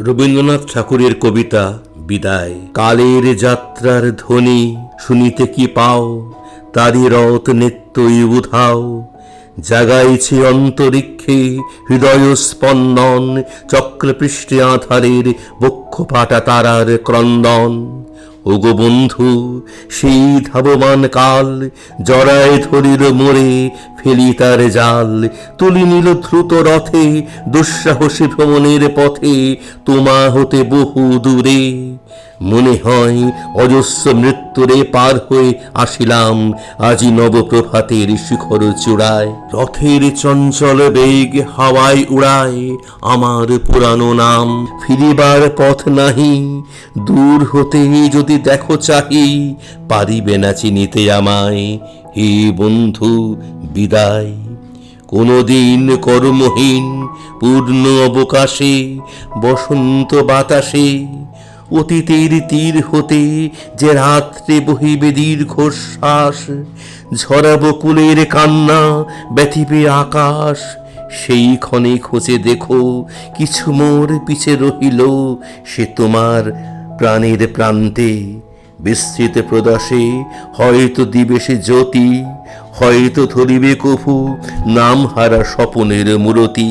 রবীন্দ্রনাথ ঠাকুরের কবিতা বিদায়। কালের যাত্রার ধ্বনি শুনিতে কি পাও? তারি রত নিত্যই উধাও। জাগাইছে অন্তরিক্ষে হৃদয় স্পন্দন চক্রপৃষ্ঠে আধারের বক্ষ পাটা তারার ক্রন্দন। ওগো বন্ধু, সেই ধাবমান কাল জড়ায় ধরিল মোরে ফেলি তার জাল। তুলি নিল দ্রুত রথে দুঃসাহসী ভ্রমণের পথে, তোমা হতে বহু দূরে। মনে হয় অজস্র মৃত্যুরে পার হয়ে আসিলাম আজি নবপ্রভাতের শিখর চূড়ায়। রথের চঞ্চল বেগ হাওয়ায় উড়ায় আমার পুরানো নাম। ফিরিবার পথ নাহি দূর হতে যদি দেখো চাহি পারিবে না চিনিতে আমায়। হে বন্ধু বিদায়। কোনদিন কর্মহীন পূর্ণ অবকাশে বসন্ত বাতাসে অতীতের তীর হতে যে রাত্রে বহিবে দীর্ঘশ্বাস ঝরা বকুলের কান্না, ব্যথিবে আকাশ, সেই ক্ষণে খোঁজে দেখো কিছু মোর পিছে রহিল, সে তোমার প্রাণের প্রান্তে বিস্তৃত প্রদশে। হয়তো দিবে সে জ্যোতি, হয়তো ধরিবে কভু নাম হারা স্বপনের মূরতি।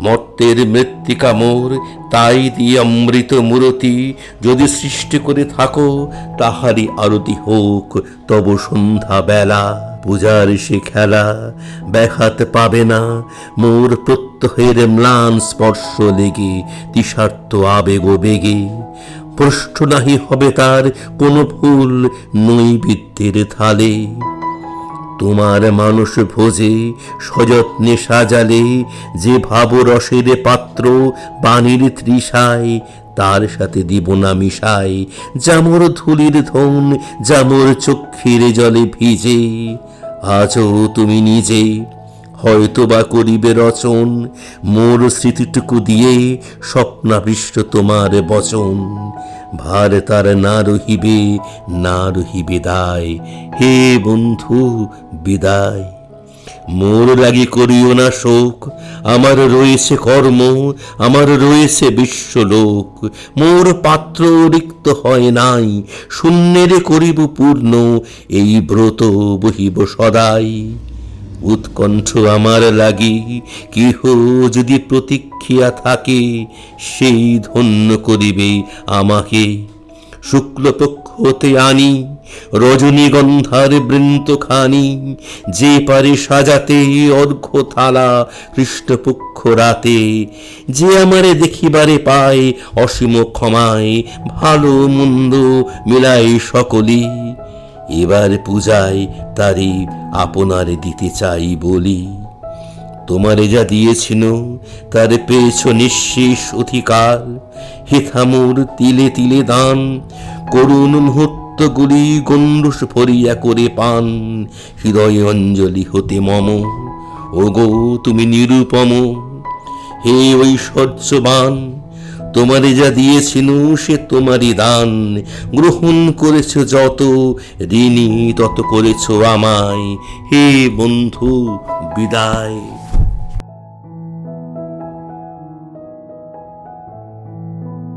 মর্তের মৃত্তিকা মোর, তাই দিয়ে অমৃত মূরতি। যদি সৃষ্টি করে থাকো, তাহারই আরতি হোক। তব সন্ধ্যা বেলা পূজার সে খেলা ব্যাঘাত পাবে না। মোর প্রত্যহের ম্লান স্পর্শ লেগে তিসার্থ আবেগ বেগে। প্রশ্ন নাহি হবে তার, কোনো ভুল নৈবিদ্যের থালে তোমার মানুষ ভোজে, সযত্নে সাজালে যে ভাবরসের পাত্র বাণীর তৃষায়, তার সাথে দিব না মিশাই জামর ধুলির ধন, জামর চক্ষের জলে ভিজে। আজও তুমি নিজে হয়তো বা করিবে রচন, মোর স্মৃতিটুকু দিয়ে স্বপ্নাবিষ্ট তোমার বচন। ভার তার না রহিবে না রহিবে দায়। হে বন্ধু, বিদায়। মোর লাগি করিও না শোক, আমার রয়েছে কর্ম, আমার রয়েছে বিশ্বলোক। মোর পাত্র রিক্ত হয় নাই, শূন্যের করিব পূর্ণ, এই ব্রত বহিব সদাই। উৎকণ্ঠ আমার লাগি, কেহ যদি প্রতীক্ষিয়া থাকে, সেই ধন্য করিবে আমাকে। শুক্লপক্ষ হতে আনি, রজনীগন্ধার বৃন্ত খানি, যে পারে সাজাতে অর্ঘ্য থালা কৃষ্ণপক্ষ রাতে, যে আমারে দেখিবারে পায় অসীম ক্ষমায়, ভালো মন্দ মিলাই সকলি। এবার পূজায় তারি আপনারে দিতে চাই বলি। তোমারে যা দিয়েছিল, তার পেয়েছ নিঃশেষ অধিকার। হেথামোর তিলে তিলে দান, করুণ মুহূর্তগুলি গণ্ডুষ ভরিয়া করে পান। হৃদয় অঞ্জলি হতে মম, ওগো তুমি নিরুপম। হে ঐশ্বর্যবান তোমারে যা দিয়েছিল, সে তোমারই দান। গ্রহণ করেছ যত ঋণী তত করেছ আমায়। হে বন্ধু, বিদায়।